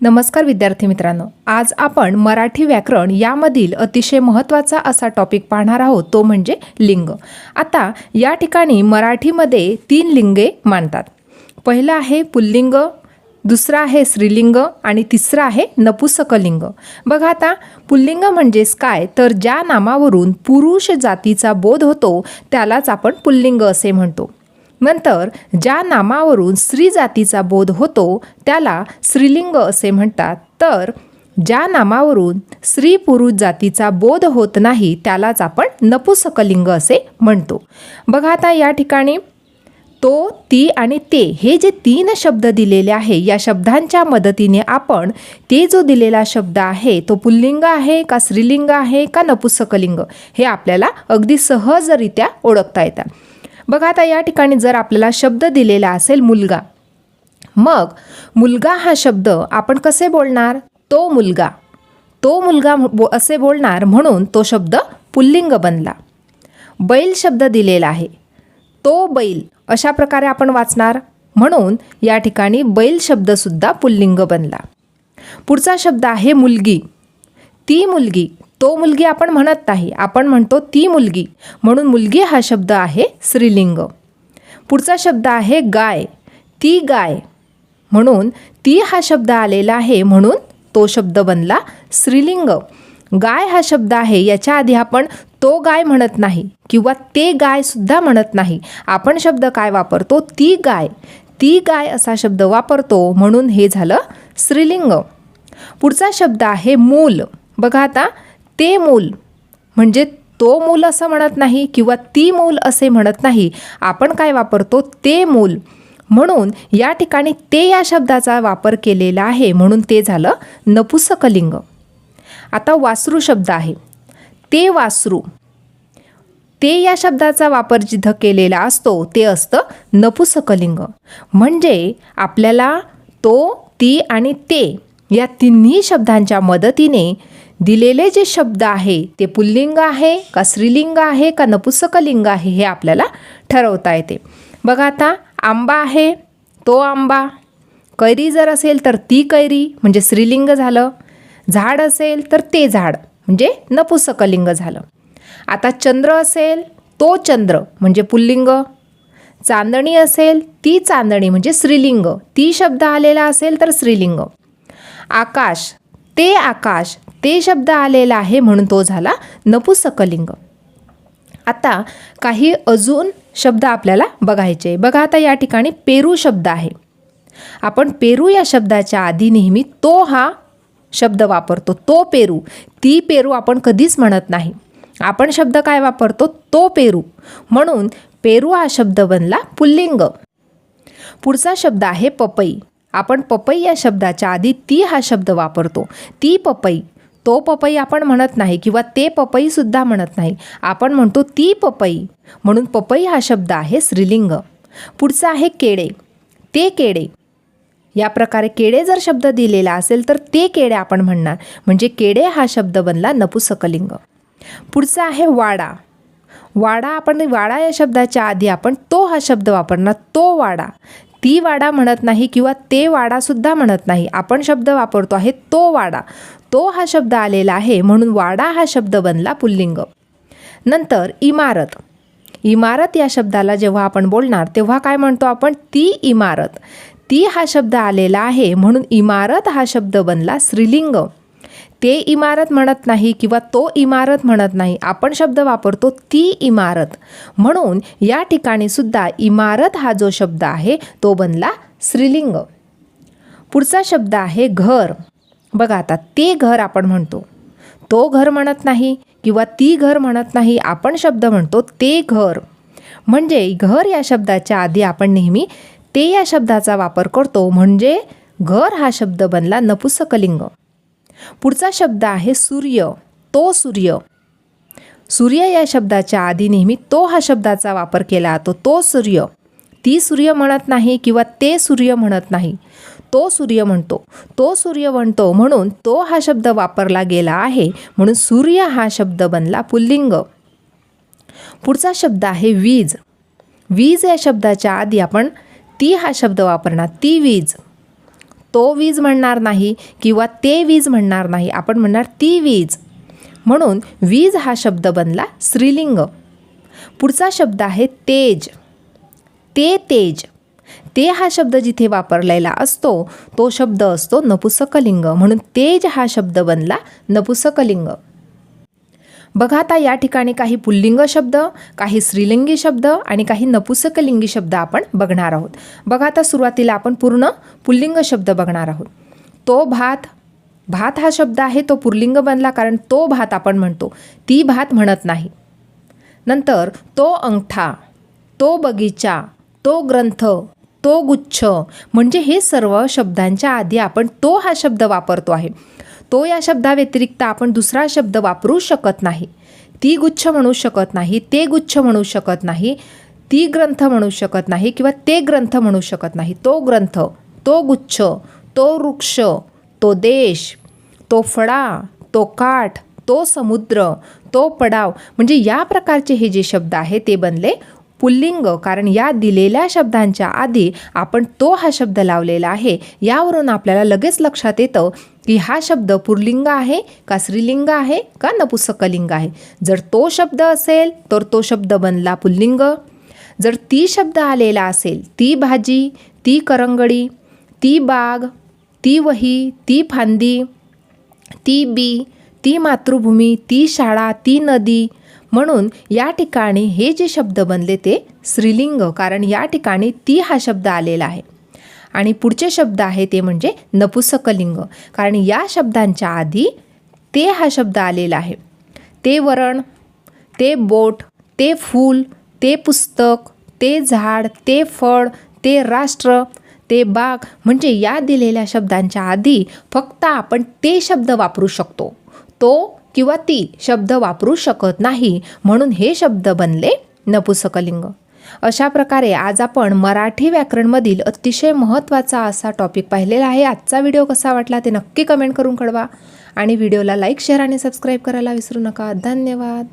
नमस्कार विद्यार्थी मित्रांनो आज आपण मराठी व्याकरण यामधील अतिशय महत्त्वाचा असा टॉपिक पाहणार आहोत तो म्हणजे लिंग. आता या ठिकाणी मराठीमध्ये तीन लिंगे मानतात पहिलं आहे पुल्लिंग दुसरं आहे स्त्रीलिंग आणि तिसरं आहे नपुसकलिंग. बघा आता पुल्लिंग म्हणजेच काय? तर ज्या नामावरून पुरुष जातीचा बोध होतो त्यालाच आपण पुल्लिंग असे म्हणतो. नंतर ज्या नामावरून स्त्री जातीचा बोध होतो त्याला स्त्रीलिंग असे म्हणतात. तर ज्या नामावरून स्त्री पुरुष जातीचा बोध होत नाही त्यालाच आपण नपुसकलिंग असे म्हणतो. बघा आता या ठिकाणी. तो ती आणि ते हे जे तीन शब्द दिलेले आहे या शब्दांच्या मदतीने आपण ते जो दिलेला शब्द आहे तो पुल्लिंग आहे का स्त्रीलिंग आहे का नपुसकलिंग हे आपल्याला अगदी सहजरित्या ओळखता येतात. बघा आता या ठिकाणी जर आपल्याला शब्द दिलेला असेल मुलगा मग मुलगा हा शब्द आपण कसे बोलणार? तो मुलगा. तो मुलगा बो असे बोलणार म्हणून तो शब्द पुल्लिंग बनला. बैल शब्द दिलेला आहे. तो बैल अशा प्रकारे आपण वाचणार. म्हणून या ठिकाणी बैल शब्दसुद्धा पुल्लिंग बनला. पुढचा शब्द आहे मुलगी. ती मुलगी तो मुलगी आपण म्हणत नाही. आपण म्हणतो ती मुलगी. म्हणून मुलगी हा शब्द आहे स्त्रीलिंग. पुढचा शब्द आहे गाय. ती गाय. म्हणून ती हा शब्द आलेला आहे म्हणून तो शब्द बनला स्त्रीलिंग. गाय हा शब्द आहे याच्या आधी आपण तो गाय म्हणत नाही किंवा ते गायसुद्धा म्हणत नाही. आपण शब्द काय वापरतो? ती गाय. ती गाय असा शब्द वापरतो म्हणून हे झालं स्त्रीलिंग. पुढचा शब्द आहे मूल. बघा आता ते मूल म्हणजे तो मूल असं म्हणत नाही किंवा ती मूल असे म्हणत नाही आपण काय वापरतो? ते मूल. म्हणून या ठिकाणी ते या शब्दाचा वापर केलेला आहे. म्हणून ते झालं नपुसकलिंग. आता वासरू शब्द आहे. ते वासरू. ते या शब्दाचा वापर जिथं केलेला असतो ते असतं नपुसकलिंग. म्हणजे आपल्याला तो ती आणि ते या तिन्ही शब्दांच्या मदतीने दिलेले जे शब्द आहे ते पुल्लिंग आहे का स्त्रीलिंग आहे का नपुसकलिंग आहे हे आपल्याला ठरवता येते. बघा आता आंबा आहे तो आंबा. कैरी जर असेल तर ती कैरी म्हणजे स्त्रीलिंग झालं. झाड असेल तर ते झाड म्हणजे नपुसकलिंग झालं. आता चंद्र असेल तो चंद्र म्हणजे पुल्लिंग. चांदणी असेल ती चांदणी म्हणजे स्त्रीलिंग. ती शब्द आलेला असेल तर स्त्रीलिंग. आकाश ते आकाश. ते शब्द आलेला आहे म्हणून तो झाला नपुसकलिंग. आता काही अजून शब्द आपल्याला बघायचे. बघा आता या ठिकाणी पेरू शब्द आहे. आपण पेरू या शब्दाच्या आधी नेहमी तो हा शब्द वापरतो. तो पेरू. ती पेरू आपण कधीच म्हणत नाही. आपण शब्द काय वापरतो? तो पेरू. म्हणून पेरू हा शब्द बनला पुल्लिंग. पुढचा शब्द आहे पपई. आपण पपई या शब्दाच्या आधी ती हा शब्द वापरतो. ती पपई. तो पपई आपण म्हणत नाही किंवा ते पपईसुद्धा म्हणत नाही. आपण म्हणतो ती पपई. म्हणून पपई हा शब्द आहे स्त्रीलिंग. पुढचा आहे केडे. ते केडे. या प्रकारे केडे जर शब्द दिलेला असेल तर ते केडे आपण म्हणणार. म्हणजे केडे हा शब्द बनला नपुसकलिंग. पुढचा आहे वाडा. वाडा आपण वाडा या शब्दाच्या आधी आपण तो हा शब्द वापरणार. तो वाडा. ती वाडा म्हणत नाही किंवा ते वाडासुद्धा म्हणत नाही. आपण शब्द वापरतो आहे तो वाडा. तो हा शब्द आलेला आहे म्हणून वाडा हा शब्द बनला पुल्लिंग. नंतर इमारत. इमारत या शब्दाला जेव्हा आपण बोलणार तेव्हा काय म्हणतो आपण? ती इमारत. ती हा शब्द आलेला आहे म्हणून इमारत हा शब्द बनला स्त्रीलिंग. ते इमारत म्हणत नाही किंवा तो इमारत म्हणत नाही. आपण शब्द वापरतो ती इमारत. म्हणून या ठिकाणी सुद्धा इमारत हा जो शब्द आहे तो बनला स्त्रीलिंग. पुढचा शब्द आहे घर. बघा आता ते घर आपण म्हणतो. तो घर म्हणत नाही किंवा ती घर म्हणत नाही आपण शब्द म्हणतो ते घर. म्हणजे घर या शब्दाच्या आधी आपण नेहमी ते या शब्दाचा वापर करतो म्हणजे घर हा शब्द बनला नपुसकलिंग. पुढचा शब्द आहे सूर्य तो सूर्य. सूर्य या शब्दाच्या आधी नेहमी तो हा शब्दाचा वापर केला जातो तो सूर्य. ती सूर्य म्हणत नाही किंवा ते सूर्य म्हणत नाही. तो सूर्य म्हणतो. तो सूर्य म्हणतो म्हणून तो हा शब्द वापरला गेला आहे. म्हणून सूर्य हा शब्द बनला पुल्लिंग. पुढचा शब्द आहे वीज. वीज या शब्दाच्या आधी आपण ती हा शब्द वापरणार. ती वीज. तो वीज म्हणणार नाही किंवा ते वीज म्हणणार नाही. आपण म्हणणार ती वीज. म्हणून वीज हा शब्द बनला स्त्रीलिंग. पुढचा शब्द आहे तेज. ते तेज. ते हा शब्द जिथे वापरलेला असतो तो शब्द असतो नपुसकलिंग. म्हणून तेज हा शब्द बनला नपुसकलिंग. बघा आता या ठिकाणी काही पुल्लिंग शब्द काही स्त्रीलिंगी शब्द आणि काही नपुसकलिंगी शब्द आपण बघणार आहोत. बघा आता सुरुवातीला आपण पूर्ण पुल्लिंग शब्द बघणार आहोत. तो भात भात हा शब्द आहे तो पुल्लिंग बनला कारण तो भात आपण म्हणतो. ती भात म्हणत नाही. नंतर तो अंगठा तो बगीचा तो ग्रंथ तो गुच्छ. म्हणजे हे सर्व शब्दांच्या आधी आपण तो हा शब्द वापरतो आहे. तो या शब्दाव्यतिरिक्त आपण दुसरा शब्द वापरू शकत नाही. ती गुच्छ म्हणू शकत नाही ते गुच्छ म्हणू शकत नाही ती ग्रंथ म्हणू शकत नाही किंवा ते ग्रंथ म्हणू शकत नाही. तो ग्रंथ तो गुच्छ तो वृक्ष तो देश तो फळा तो काठ तो समुद्र तो पडाव. म्हणजे या प्रकारचे हे जे शब्द आहे ते बनले पुल्लिंग कारण या दिलेल्या शब्दांच्या आधी आपण तो हा शब्द लावलेला आहे. यावरून आपल्याला लगेच लक्षात येतं की हा शब्द पुल्लिंग आहे का स्त्रीलिंग आहे का नपुसकलिंग आहे. जर तो शब्द असेल तर तो शब्द बनला पुल्लिंग. जर ती शब्द आलेला असेल ती भाजी ती करंगडी ती बाग ती वही ती फांदी ती बी ती मातृभूमी ती शाळा ती नदी म्हणून या ठिकाणी हे जे शब्द बनले ते स्त्रीलिंग कारण या ठिकाणी ती हा शब्द आलेला आहे. आणि पुढचे शब्द आहे ते म्हणजे नपुसकलिंग कारण या शब्दांच्या आधी ते हा शब्द आलेला आहे. ते वरण ते बोट ते फूल ते पुस्तक ते झाड ते फळ ते राष्ट्र ते बाग म्हणजे या दिलेल्या शब्दांच्या आधी फक्त आपण ते शब्द वापरू शकतो. तो किंवा ती शब्द वापरू शकत नाही म्हणून हे शब्द बनले नपुसकलिंग. अशा प्रकारे आज आपण मराठी व्याकरणमधील अतिशय महत्त्वाचा असा टॉपिक पाहिलेला आहे. आजचा व्हिडिओ कसा वाटला ते नक्की कमेंट करून कळवा. आणि व्हिडिओला लाईक शेअर आणि सबस्क्राईब करायला विसरू नका. धन्यवाद.